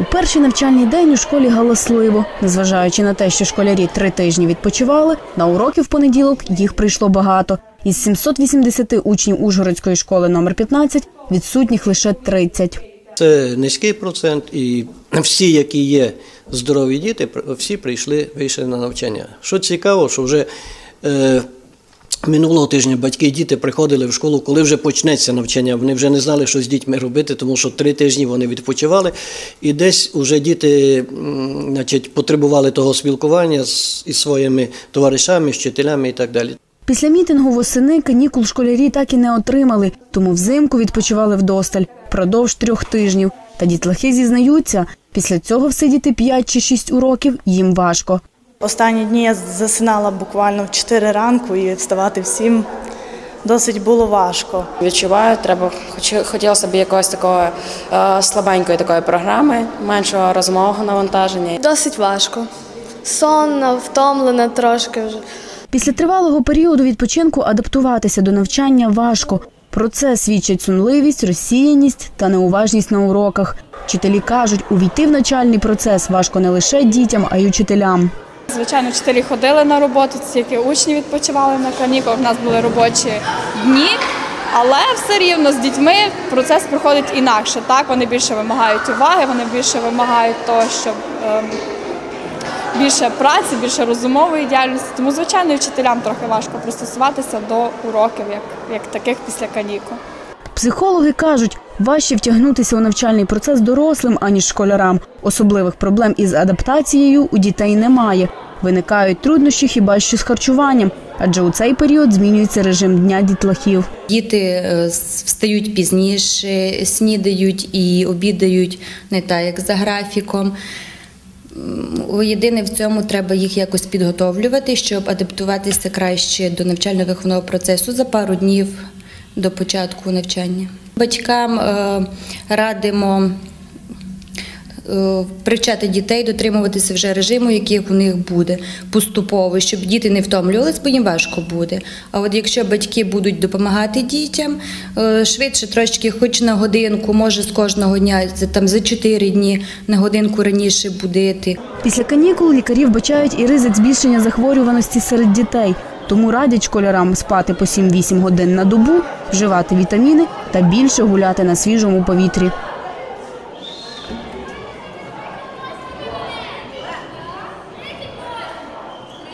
У перший навчальний день у школі галасливо. Незважаючи на те, що школярі три тижні відпочивали, на уроки в понеділок їх прийшло багато. Із 780 учнів Ужгородської школи номер 15 відсутніх лише 30. Це низький процент, і всі, які є здорові діти, всі прийшли, вийшли на навчання. Що цікаво, що вже е, минулого тижня батьки і діти приходили в школу, коли вже почнеться навчання. Вони вже не знали, що з дітьми робити, тому що три тижні вони відпочивали, і десь вже діти значить, потребували того спілкування із своїми товаришами, з вчителями і так далі. Після мітингу восени канікул школярі так і не отримали, тому взимку відпочивали вдосталь продовж трьох тижнів. Та дітлахи зізнаються, після цього всидіти 5 чи 6 уроків їм важко. Останні дні я засинала буквально в 4 ранку і вставати всім досить було важко. Відчуваю, треба хоч хотілося б якогось такого е, слабенької такої програми, меншого розмового навантаження. Досить важко. Сонна, втомлена трошки вже. Після тривалого періоду відпочинку адаптуватися до навчання важко. Про це свідчать сунливість, розсіяність та неуважність на уроках. Вчителі кажуть, увійти в навчальний процес важко не лише дітям, а й учителям. Звичайно, вчителі ходили на роботу, тільки учні відпочивали на канікулах. У нас були робочі дні, але все рівно з дітьми процес проходить інакше. Так, вони більше вимагають уваги, вони більше вимагають того, щоб ем, більше праці, більше розумової діяльності. Тому, звичайно, і вчителям трохи важко пристосуватися до уроків, як, як таких після канікул. Психологи кажуть, важче втягнутися у навчальний процес дорослим, аніж школярам. Особливих проблем із адаптацією у дітей немає. Виникають труднощі хіба що з харчуванням, адже у цей період змінюється режим дня дітлахів. Діти е, встають пізніше, снідають і обідають не так, як за графіком. Єдине в цьому треба їх якось підготовлювати, щоб адаптуватися краще до навчально-виховного процесу за пару днів до початку навчання. Батькам е, радимо е, привчати дітей дотримуватися вже режиму, який у них буде поступово, щоб діти не втомлювалися, бо їм важко буде. А от якщо батьки будуть допомагати дітям е, швидше, трошки, хоч на годинку, може з кожного дня, там за 4 дні на годинку раніше будити. Після канікул лікарі вбачають і ризик збільшення захворюваності серед дітей. Тому радять школярам спати по 7-8 годин на добу, вживати вітаміни та більше гуляти на свіжому повітрі.